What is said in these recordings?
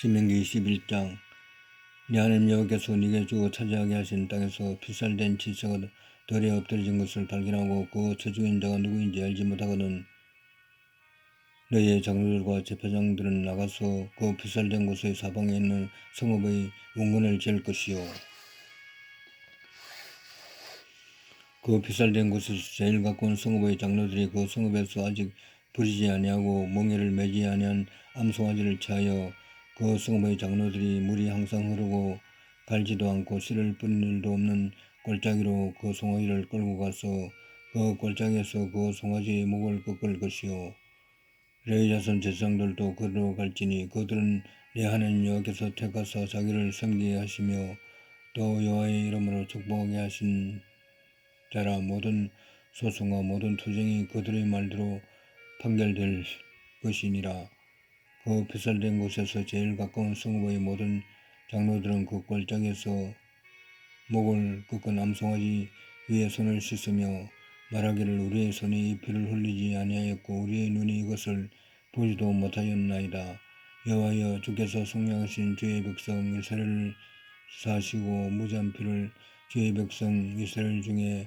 신명기 21장 네 하나님 여호와께서 네게 주고 차지하게 하신 땅에서 피살된 치새가 덜에 엎드려진 것을 발견하고 그 저주인 자가 누구인지 알지 못하거든. 너희의 장로들과 제사장들은 나가서 그 피살된 곳의 사방에 있는 성읍의 원근을 잴 것이요. 그 피살된 곳에서 제일 가까운 성읍의 장로들이 그 성읍에서 아직 부리지 아니하고 멍에를 매지 아니한 암송아지를 취하여 그 성읍의 장로들이 물이 항상 흐르고 갈지도 않고 씨를 뿌린 일도 없는 골짜기로 그 송아지를 끌고 가서 그 골짜기에서 그 송아지의 목을 꺾을 것이요 레위 자손 제사장들도 그리로 갈지니 그들은 내 하나님 여호와께서 택하사 자기를 섬기게 하시며 또 여호와의 이름으로 축복하게 하신 자라 모든 소송과 모든 투쟁이 그들의 말대로 판결될 것이니라. 그 피살된 곳에서 제일 가까운 성읍의 모든 장로들은 그 골짜기에서 목을 꺾은 암송아지 위에 손을 씻으며 말하기를 우리의 손이 이 피를 흘리지 아니하였고 우리의 눈이 이것을 보지도 못하였나이다. 여호와여 주께서 속량하신 주의 백성 이스라엘을 사시고 무지한 피를 주의 백성 이스라엘 중에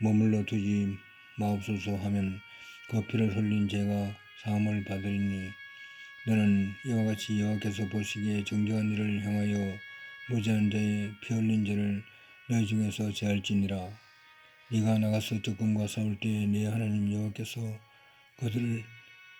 머물러 두지 마옵소서 하면 그 피를 흘린 죄가 사함을 받으리니 너는 이와 같이 여호와께서 보시기에 정정한 일을 행하여 무지한 자의 피 흘린 죄를 너희 중에서 제할지니라. 네가 나가서 적군과 싸울 때에 네 하나님 여호와께서 그들을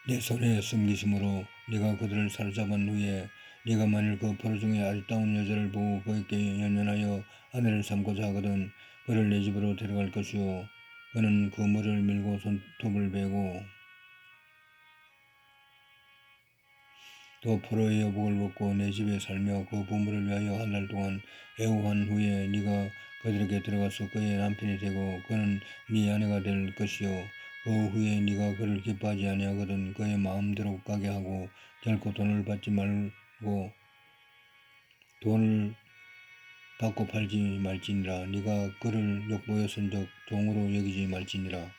내 손에 숨기심으로 네가 그들을 사로잡은 후에 네가 만일 그 포로 중에 아리따운 여자를 보고 그에게 연연하여 아내를 삼고자 하거든 그를 내 집으로 데려갈 것이요. 그는 그 머리를 밀고 손톱을 베고 또 포로의 여복을 벗고 내 집에 살며 그 부모를 위하여 한 달 동안 애호한 후에 네가 그들에게 들어가서 그의 남편이 되고 그는 네 아내가 될 것이요. 그 후에 네가 그를 기뻐하지 아니하거든 그의 마음대로 가게 하고 결코 돈을 받지 말고 돈을 받고 팔지 말지니라. 네가 그를 욕보여 쓴적 종으로 여기지 말지니라.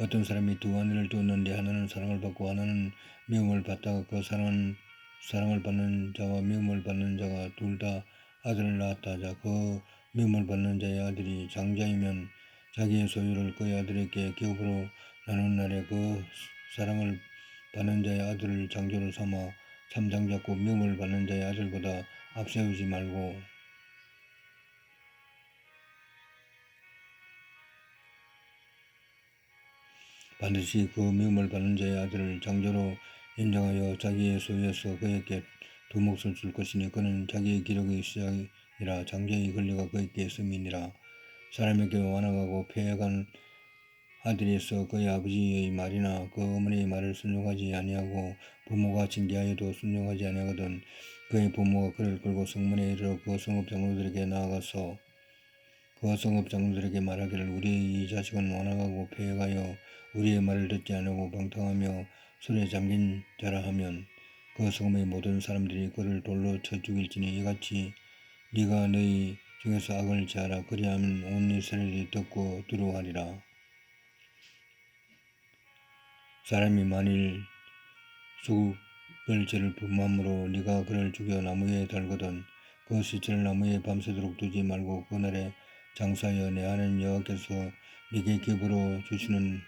어떤 사람이 두 아내를 두었는데 하나는 사랑을 받고 하나는 미움을 받다가 그 사랑은 사랑을 받는 자와 미움을 받는 자가 둘 다 아들을 낳았다 하자 그 미움을 받는 자의 아들이 장자이면 자기의 소유를 그의 아들에게 기업으로 나눈 날에 그 사랑을 받는 자의 아들을 장조로 삼아 참장 잡고 미움을 받는 자의 아들보다 앞세우지 말고. 반드시 그 미움을 받는 자의 아들을 장조로 인정하여 자기의 소유에서 그에게 두 몫을 줄 것이니 그는 자기의 기력의 시작이라 장자의 권리가 그에게 있음이니라. 사람에게 완악하고 폐해간 있어 그의 아버지의 말이나 그 어머니의 말을 순종하지 아니하고 부모가 징계하여도 순종하지 아니하거든 그의 부모가 그를 끌고 성문에 이르러 그 성읍 장로들에게 나아가서 그 성읍 장로들에게 말하기를 우리의 이 자식은 완악하고 폐해가여 우리의 말을 듣지 않고 방탕하며 술에 잠긴 자라 하면 그 성읍의 모든 사람들이 그를 돌로 쳐 죽일지니 이같이 네가 너희 중에서 악을 지하라 그리하면 온 이스라엘이 듣고 두려워하리라. 사람이 만일 죽을 죄를 범함으로 네가 그를 죽여 나무에 달거든 그 시체를 나무에 밤새도록 두지 말고 그날에 장사하여 내 하나님 여호와께서 네게 기부로 주시는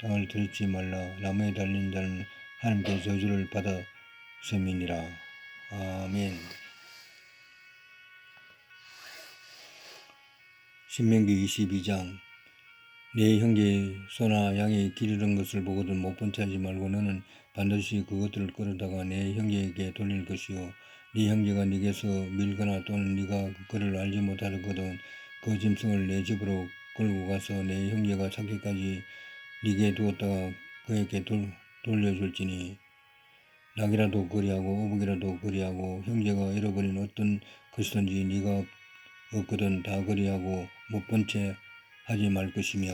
땅을 들이지 말라. 나무에 달린 자는 하나님께 저주를 받았음이니라. 아멘. 신명기 22장. 내 형제 소나 양이 기르는 것을 보거든 못본채 하지 말고 너는 반드시 그것들을 끌어다가 내 형제에게 돌릴 것이요. 네 형제가 네게서 밀거나 또는 네가 그를 알지 못하거든 그 짐승을 내 집으로 끌고 가서 내 형제가 찾기까지 네게 두었다가 그에게 돌, 돌려줄지니 낙이라도 그리하고 어복이라도 그리하고 형제가 잃어버린 어떤 것이든지 네가 없거든 다 그리하고 못 본 채 하지 말 것이며.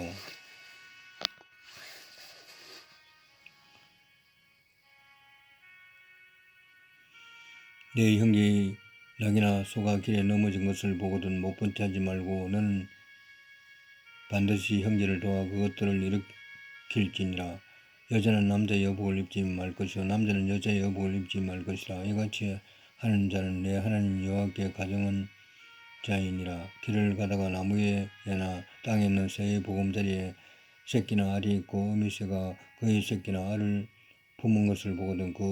내 형제의 낙이나 소가 길에 넘어진 것을 보거든 못 본 채 하지 말고 너는 반드시 형제를 도와 그것들을 일으 킬지니라. 여자는 남자의 여복을 입지 말 것이요 남자는 여자의 여복을 입지 말 것이라. 이같이 하는 자는 내 하나님 여호와께 가정한 자이니라. 길을 가다가 나무에 예나 땅에 있는 새의 보금자리에 새끼나 알이 있고 어미새가 그의 새끼나 알을 품은 것을 보거든 그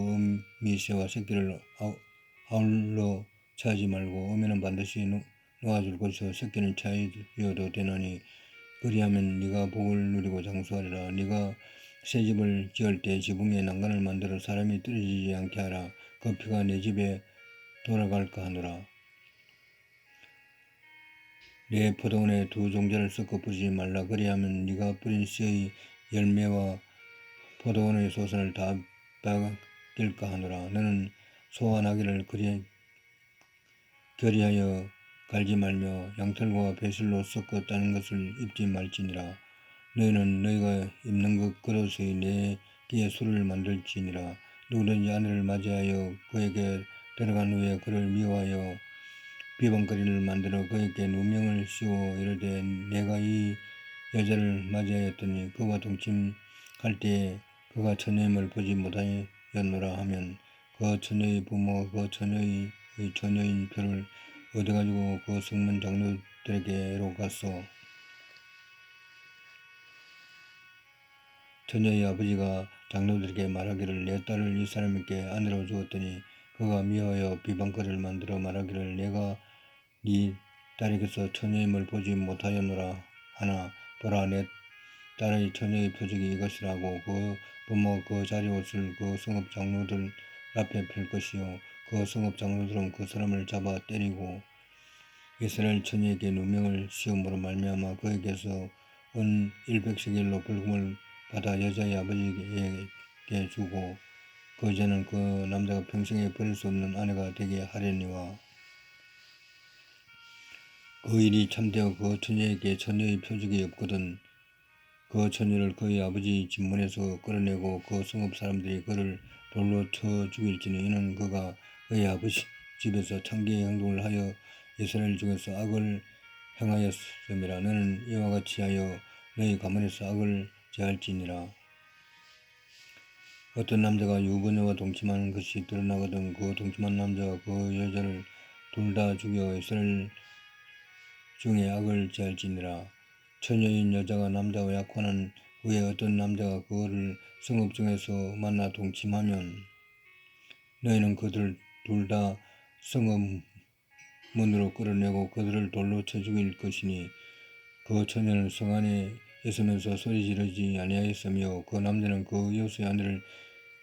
어미새와 새끼를 아울러 차지 말고 어미는 반드시 놓- 놓아줄 것이요. 새끼는 차이어도 되나니 그리하면 네가 복을 누리고 장수하리라. 네가 새 집을 지을 때 지붕에 난간을 만들어 사람이 떨어지지 않게 하라. 그 피가 내 집에 돌아갈까 하노라. 내 포도원에 두 종자를 섞어 뿌리지 말라. 그리하면 네가 뿌린 씨의 열매와 포도원의 소선을 다 빼앗길까 하노라. 너는 나귀를 그리 결의하여 갈지 말며 양털과 배실로 섞어 따는 것을 입지 말지니라. 너희는 너희가 입는 것 그릇의 내 끼에 술을 만들지니라. 누구든지 아내를 맞이하여 그에게 들어간 후에 그를 미워하여 비방거리를 만들어 그에게 누명을 씌워 이르되 내가 이 여자를 맞이하였더니 그와 동침할 때에 그가 처녀임을 보지 못하였노라 하면 그 처녀의 부모가 그 처녀의 처녀인 표를 얻어가지고 그 성문 장로들에게로 가서 처녀의 아버지가 장로들에게 말하기를 내 딸을 이 사람에게 아내로 주었더니 그가 미워하여 비방거리를 만들어 말하기를 내가 네 딸에게서 처녀임을 보지 못하였노라 하나 보라 내 딸의 처녀의 표적이 이것이라고 그 부모가 그 자리 옷을 그 성읍 장로들 앞에 펼 것이요 그 성읍 장로들은 그 사람을 잡아 때리고 이스라엘 처녀에게 누명을 씌움으로 말미암아 그에게서 은 100세겔로 벌금을 받아 여자의 아버지에게 주고 그 여자는 그 남자가 평생에 버릴 수 없는 아내가 되게 하려니와 그 일이 참되어 그 처녀에게 처녀의 표적이 없거든 그 처녀를 그의 아버지 집문에서 끌어내고 그 성읍 사람들이 그를 돌로 쳐 죽일지니 이는 그가 그의 아버지 집에서 창기의 행동을 하여 이스라엘 중에서 악을 행하였음이라 너는 이와 같이 하여 너희 가문에서 악을 제할지니라. 어떤 남자가 유부녀와 동침하는 것이 드러나거든 그 동침한 남자가 그 여자를 둘 다 죽여 이스라엘 중에 악을 제할지니라. 처녀인 여자가 남자와 약혼한 후에 어떤 남자가 그를 성읍 중에서 만나 동침하면 너희는 그들 둘 다 성읍 문으로 끌어내고 그들을 돌로 쳐 죽일 것이니 그 처녀는 성 안에 있으면서 소리 지르지 아니하였으며 그 남자는 그 여수의 아내를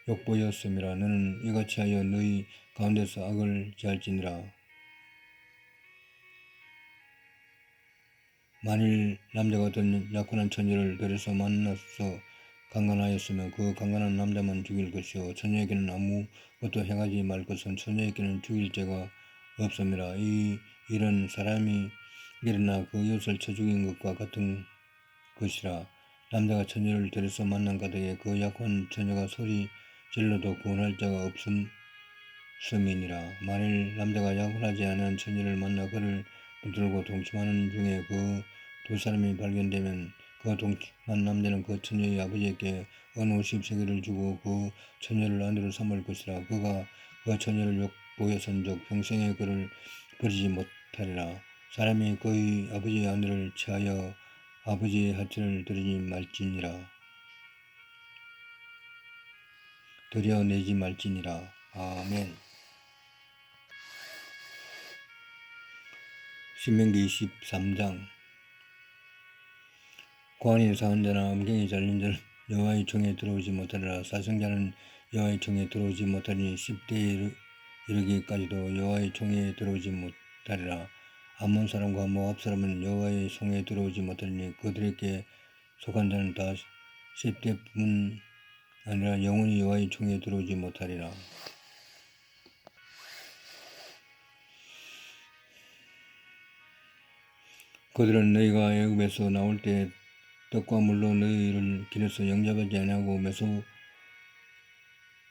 욕보였음이라 너는 이같이 하여 너희 가운데서 악을 제할지니라. 만일 남자가 어떤 약혼한 처녀를 들여서 만나서 강간하였으면 그 강간한 남자만 죽일 것이요. 처녀에게는 아무것도 행하지 말 것은 처녀에게는 죽일 죄가 없음이라. 이 일은 사람이 일어나 그 이웃을 쳐 죽인 것과 같은 것이라. 남자가 처녀를 데려서 만난 가덕에 그 약혼 처녀가 소리 질러도 구원할 자가 없음이니라. 만일 남자가 약혼하지 않은 처녀를 만나 그를 붙들고 동침하는 중에 그 두 사람이 발견되면 그 동침한 남자는 그 처녀의 아버지에게 어느 50세계를 주고 그 처녀를 아내로 삼을 것이라 그가 그 처녀를 욕보여 선적 평생에 그를 버리지 못하리라. 사람이 그의 아버지의 아내를 취하여 아버지의 하체를 드리지 말지니라. 드려내지 말지니라. 아멘. 신명기 23장 고안이 사은 자나 음경이 잘린 자는 여호와의 총에 들어오지 못하리라. 사성자는 여호와의 총에 들어오지 못하리니 10대에 이르기까지도 여호와의 총에 들어오지 못하리라. 암몬 사람과 모압 사람은 여호와의 총에 들어오지 못하리니 그들에게 속한 자는 다 10대뿐 아니라 영원히 여호와의 총에 들어오지 못하리라. 그들은 너희가 애굽에서 나올 때 떡과 물로 너희를 길에서 영접하지 아니하고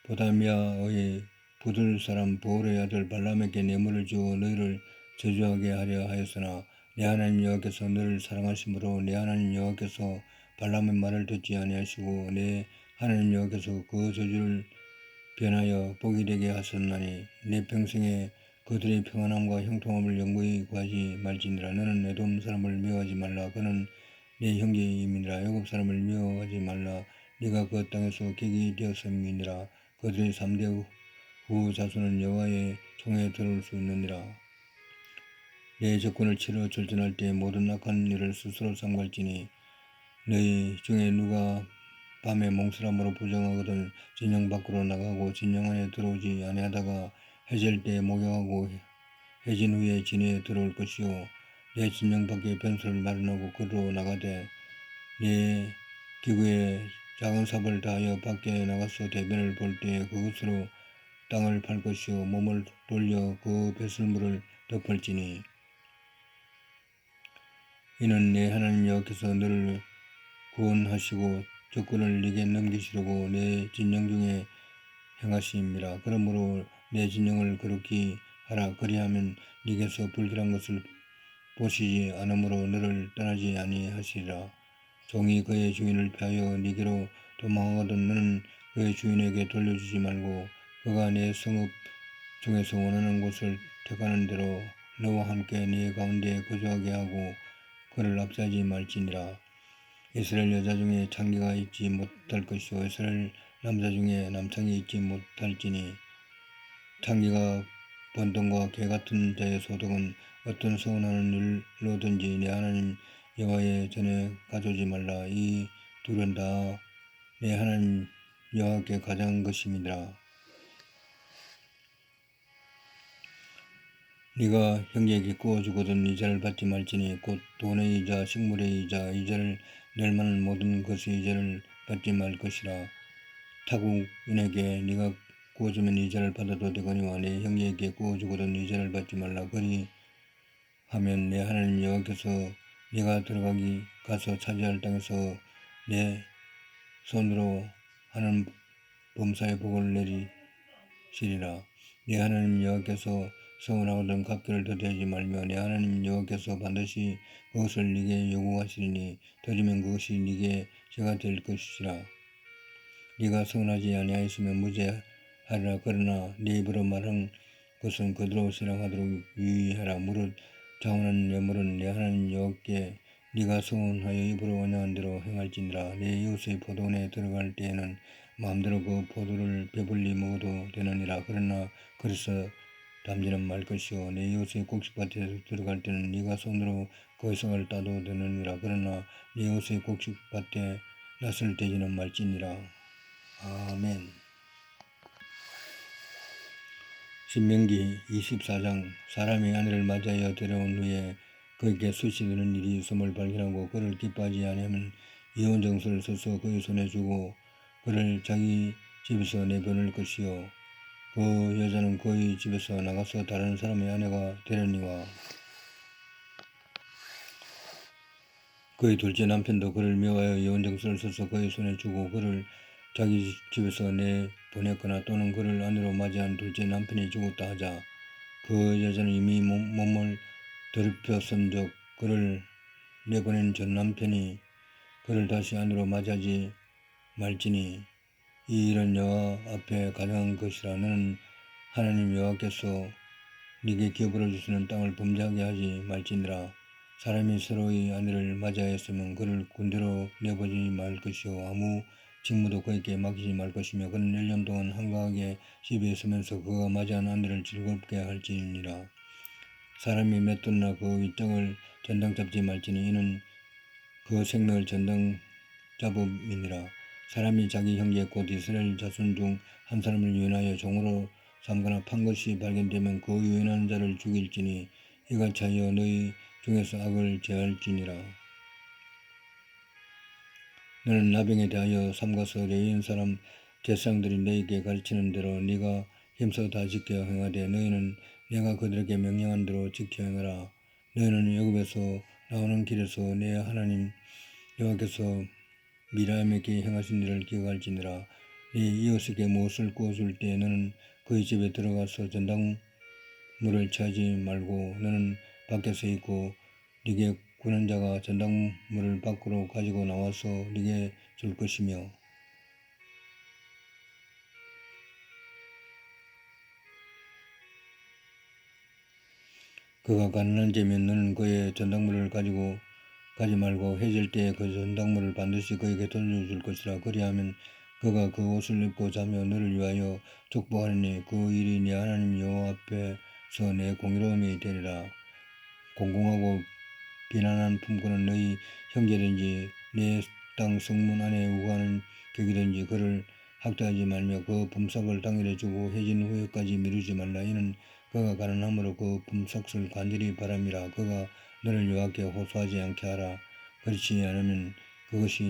메소포타미아의 부들 사람 보울의 아들 발람에게 뇌물을 주어 너희를 저주하게 하려 하였으나 내 하나님 여호와께서 너를 사랑하심으로 내 하나님 여호와께서 발람의 말을 듣지 아니하시고 내 하나님 여호와께서 그 저주를 변하여 복이 되게 하셨나니 내 평생에 그들의 평안함과 형통함을 영구히 구하지 말지니라. 너는 에돔 사람을 미워하지 말라. 그는 내 형제임이니라 애굽 사람을 미워하지 말라. 네가 그 땅에서 객이 되었음이니라. 그들의 삼대 후 자손은 여호와의 총에 들어올 수 있느니라. 내 적군을 치러 절전할 때 모든 악한 일을 스스로 삼갈지니 너희 중에 누가 밤에 몽스람으로 부정하거든 진영 밖으로 나가고 진영 안에 들어오지 아니하다가 해질 때 목욕하고 해진 후에 진에 들어올 것이요 내 진영 밖에 변수를 마련하고 그로 나가되 내 기구에 작은 삽을 다하여 밖에 나가서 대변을 볼때 그것으로 땅을 팔 것이요 몸을 돌려 그 배설물을 덮을지니. 이는 내 하나님 여호와께서 너를 구원하시고 적군을 네게 넘기시려고 내 진영 중에 행하심이라. 그러므로 내 진영을 거룩히 하라. 그리하면 네게서 불길한 것을 보시지 않으므로 너를 떠나지 아니하시리라. 종이 그의 주인을 피하여 네게로 도망하거든 너는 그의 주인에게 돌려주지 말고 그가 내 성읍 중에서 원하는 곳을 택하는 대로 너와 함께 네 가운데 거주하게 하고 그를 압사하지 말지니라. 이스라엘 여자 중에 창기가 있지 못할 것이요. 이스라엘 남자 중에 남창이 있지 못할지니. 창기가 번동과 개 같은 자의 소득은 어떤 서운하는 일로든지 내 하나님 여호와의 전에 가져오지 말라. 이 둘은 다 내 하나님 여호와께 가장 것임이니라. 네가 형제에게 구워주거든 이자를 받지 말지니 곧 돈의 이자 식물의 이자 이자를 낼 만한 모든 것의 이자를 받지 말 것이라. 타국인에게 네가 구워주면 이자를 받아도 되거니와 내 형제에게 구워주거든 이자를 받지 말라. 그리 하면 내 하나님 여호와께서 네가 들어가기 가서 차지할 땅에서 내 손으로 하는 범사의 복을 내리시리라. 내 하나님 여호와께서 서운하거든 각기를 더대지 말며 내 하나님 여호와께서 반드시 그것을 네게 요구하시리니 더디면 그것이 네게 죄가 될 것이라. 네가 서운하지 아니하였으면 무죄하리라. 그러나 네 입으로 말한 것은 그대로 실행하도록 유의하라. 무릇 자원한 예물은 내 하나님 여호와께 네가 서운하여 입으로 원하는 대로 행할지니라. 내 이웃의 포도원에 들어갈 때에는 마음대로 그 포도를 배불리 먹어도 되느니라. 그러나 그래서 담지는 말 것이요. 내 이웃의 곡식밭에 들어갈 때는 네가 손으로 그 성을 따도 되느니라. 그러나 내 이웃의 곡식밭에 낯을 대지는 말지니라. 아멘 신명기 24장 사람이 아내를 맞이하여 데려온 후에 그에게 수시되는 일이 있음을 발견하고 그를 기뻐하지 아니하면 이혼 정서를 써서 그의 손에 주고 그를 자기 집에서 내보낼 것이요. 그 여자는 그의 집에서 나가서 다른 사람의 아내가 되려니와 그의 둘째 남편도 그를 미워하여 이혼 정서를 써서 그의 손에 주고 그를 자기 집에서 내 보냈거나 또는 그를 아내로 맞이한 둘째 남편이 죽었다 하자 그 여자는 이미 몸을 더럽혔은즉 그를 내보낸 전 남편이 그를 다시 아내로 맞이하지 말지니 이 일은 여호와 앞에 가능한 것이라 너는 하나님 여호와께서 네게 기업으로 주시는 땅을 범죄하게 하지 말지니라. 사람이 서로의 아내를 맞이하였으면 그를 군대로 내보지 말 것이요. 아무 직무도 그에게 맡기지 말 것이며 그는 1년 동안 한가하게 집에 있으면서 그가 맞이한 아내를 즐겁게 할지니라. 사람이 맷돌나 그 윗장을 전당 잡지 말지니 이는 그 생명을 전당 잡음이니라. 사람이 자기 형제 곧 이스라엘 자손 중 한 사람을 유인하여 종으로 삼거나 판 것이 발견되면 그 유인하는 자를 죽일지니 이같이 하여 너희 중에서 악을 제할지니라. 너는 나병에 대하여 삼가서 레인 사람 제상들이 너에게 가르치는 대로 네가 힘써 다 지켜 행하되 너희는 내가 그들에게 명령한 대로 지켜 행하라. 너희는 애굽에서 나오는 길에서 내 하나님 여호와께서 미라임에게 행하신 일을 기억할지니라. 네 이웃에게 무엇을 구워줄 때 너는 그의 집에 들어가서 전당물을 취하지 말고 너는 밖에서 있고 네게 군원자가 전당물을 밖으로 가지고 나와서 네게 줄 것이며 그가 가난한지면 너는 그의 전당물을 가지고 가지 말고 해질 때에 그 전당물을 반드시 그에게 돌려줄 것이라 그리하면 그가 그 옷을 입고 자며 너를 위하여 축복하니 그 일이 네 하나님 여호 앞에서 내 공의로움이 되리라. 공공하고 비난한 품고는 너희 형제든지 내 땅 성문 안에 우하는 격이든지 그를 학대하지 말며 그 품삯을 당일에 주고 해진 후에까지 미루지 말라. 이는 그가 가난함으로 그 품삯을 간절히 바람이라. 그가 너를 여호와께 호소하지 않게 하라. 그렇지 않으면 그것이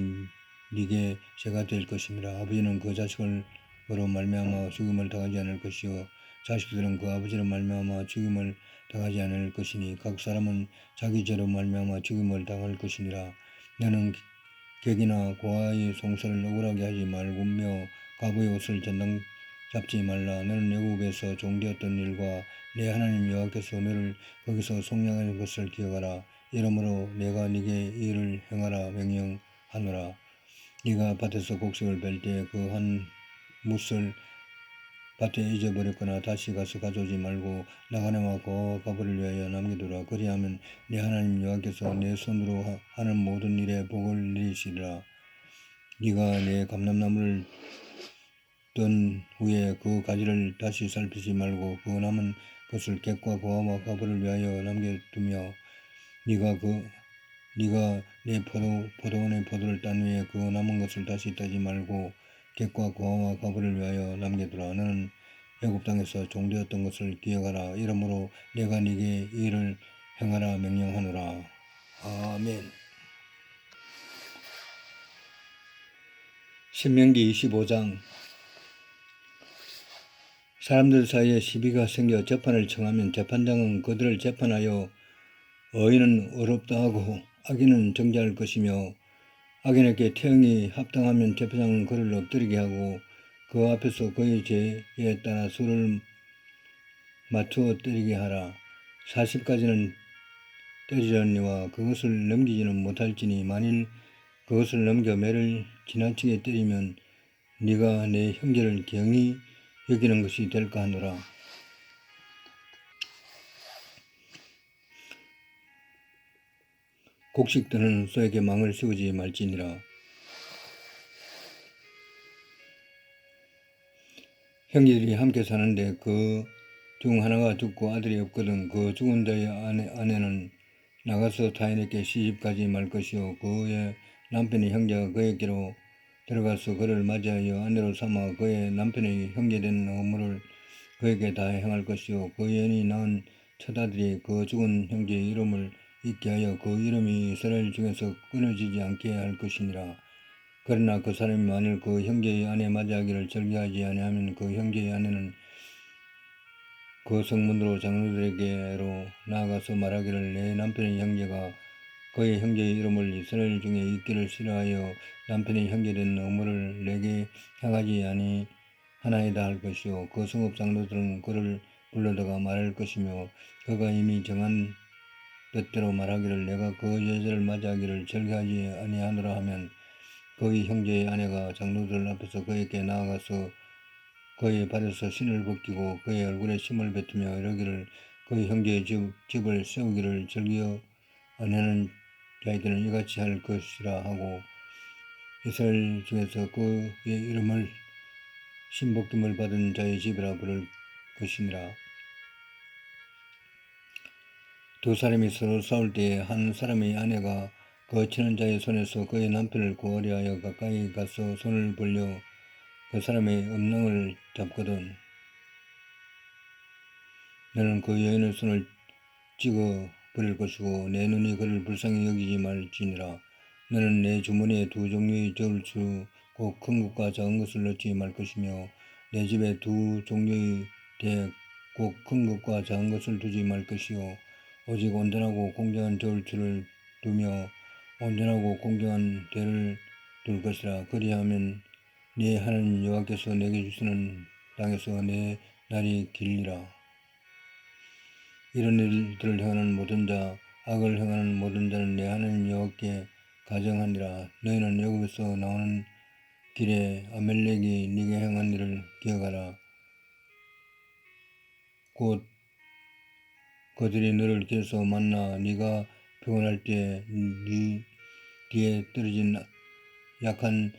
네게 죄가 될 것이니라. 아버지는 그 자식을 으로 말미암아 죽임을 당하지 않을 것이요. 자식들은 그 아버지로 말미암아 죽임을 당하지 않을 것이니 각 사람은 자기 죄로 말미암아 죽임을 당할 것이니라. 너는 객이나 고아의 송사를 억울하게 하지 말고며 가부의 옷을 전당 잡지 말라. 너는 애굽에서 종되었던 일과 내 하나님 여호와께서 너를 거기서 속량하는 것을 기억하라. 이러므로 내가 네게 이 일을 행하라 명령하노라. 네가 밭에서 곡식을 뺄 때 그 한 뭇을 밭에 잊어버렸거나 다시 가서 가져오지 말고 나가네와 고아와 가부를 위하여 남겨두라. 그리하면 네 하나님 여호와께서 내 손으로 하- 하는 모든 일에 복을 내리시리라. 네가 내 감람나무를 뜬 후에 그 가지를 다시 살피지 말고 그 남은 것을 객과 고아와 가부를 위하여 남겨두며 네가 그 네가 내 포도 포도원의 포도를 딴 후에 그 남은 것을 다시 따지 말고 객과 고아와 가부를 위하여 남겨두라 너는 애굽 땅에서 종되었던 것을 기억하라. 이러므로 내가 네게 이 일을 행하라 명령하노라. 아멘. 신명기 25장. 사람들 사이에 시비가 생겨 재판을 청하면 재판장은 그들을 재판하여 의인은 의롭다 하고 악인은 정죄할 것이며 악인에게 태형이 합당하면 재판장은 그를 엎드리게 하고 그 앞에서 그의 죄에 따라 수를 맞추어 때리게 하라. 40까지는 때리려니와 그것을 넘기지는 못할지니 만일 그것을 넘겨 매를 지나치게 때리면 네가 내 형제를 경히 여기는 것이 될까 하노라. 곡식 드는 소에게 망을 씌우지 말지니라. 형제들이 함께 사는데 그 중 하나가 죽고 아들이 없거든 그 죽은 자의 아내, 아내는 나가서 타인에게 시집가지 말 것이요 그의 남편의 형제가 그에게로 들어가서 그를 맞이하여 아내로 삼아 그의 남편의 형제된 업무를 그에게 다 행할 것이요 그 연이 낳은 처자들이 그 죽은 형제의 이름을 잊게 하여 그 이름이 이스라엘 중에서 끊어지지 않게 할 것이니라. 그러나 그 사람이 만일 그 형제의 아내 맞이하기를 절개하지 아니하면 그 형제의 아내는 그 성문으로 장로들에게로 나아가서 말하기를 내 남편의 형제가 그의 형제의 이름을 이스라엘 중에 잊기를 싫어하여 남편의 형제된 어머를 내게 향하지 아니 하나이다 할 것이요. 그 성읍 장로들은 그를 불러다가 말할 것이며 그가 이미 정한 뜻대로 말하기를 내가 그 여자를 맞이하기를 절개하지 아니하노라 하면 그의 형제의 아내가 장로들 앞에서 그에게 나아가서 그의 발에서 신을 벗기고 그의 얼굴에 침을 뱉으며 이러기를 그의 형제의 집, 집을 세우기를 즐겨 아내는 자에게는 이같이 할 것이라 하고 이스라엘 중에서 그의 이름을 신복김을 받은 자의 집이라 부를 것이니라. 두 사람이 서로 싸울 때에 한 사람의 아내가 그 치는 자의 손에서 그의 남편을 구하려 하여 가까이 가서 손을 벌려 그 사람의 음낭을 잡거든. 너는 그 여인의 손을 찍어 버릴 것이고 내 눈이 그를 불쌍히 여기지 말지니라. 너는 내 주머니에 두 종류의 저울추 곧큰 것과 작은 것을 넣지 말 것이며 내 집에 두 종류의 대곧 큰 것과 작은 것을 두지 말 것이요 오직 온전하고 공정한 저울추를 두며 온전하고 공정한 대를 둘 것이라. 그리하면 네 하나님 여호와께서 내게 주시는 땅에서 내 날이 길리라. 이런 일들을 행하는 모든 자 악을 행하는 모든 자는 내 하나님 여호와께 가정하니라. 너희는 애굽에서 나오는 길에 아멜렉이 네게 행한 일을 기억하라. 곧 그들이 너를 길에서 만나 네가 피곤할 때 네 뒤에 떨어진 약한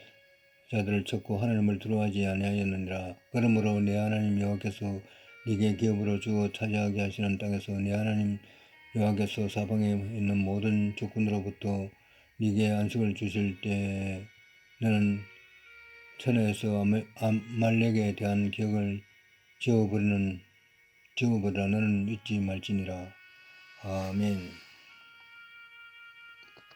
자들을 쳤고 하나님을 두려워하지 아니하였느니라. 그러므로 내 하나님 여호와께서 네게 기업으로 주어 차지하게 하시는 땅에서 내 하나님 여호와께서 사방에 있는 모든 적군으로부터 네게 안식을 주실 때 너는 천하에서 아말렉에 대한 기억을 지워버리는 지워버리라 너는 잊지 말지니라. 아멘.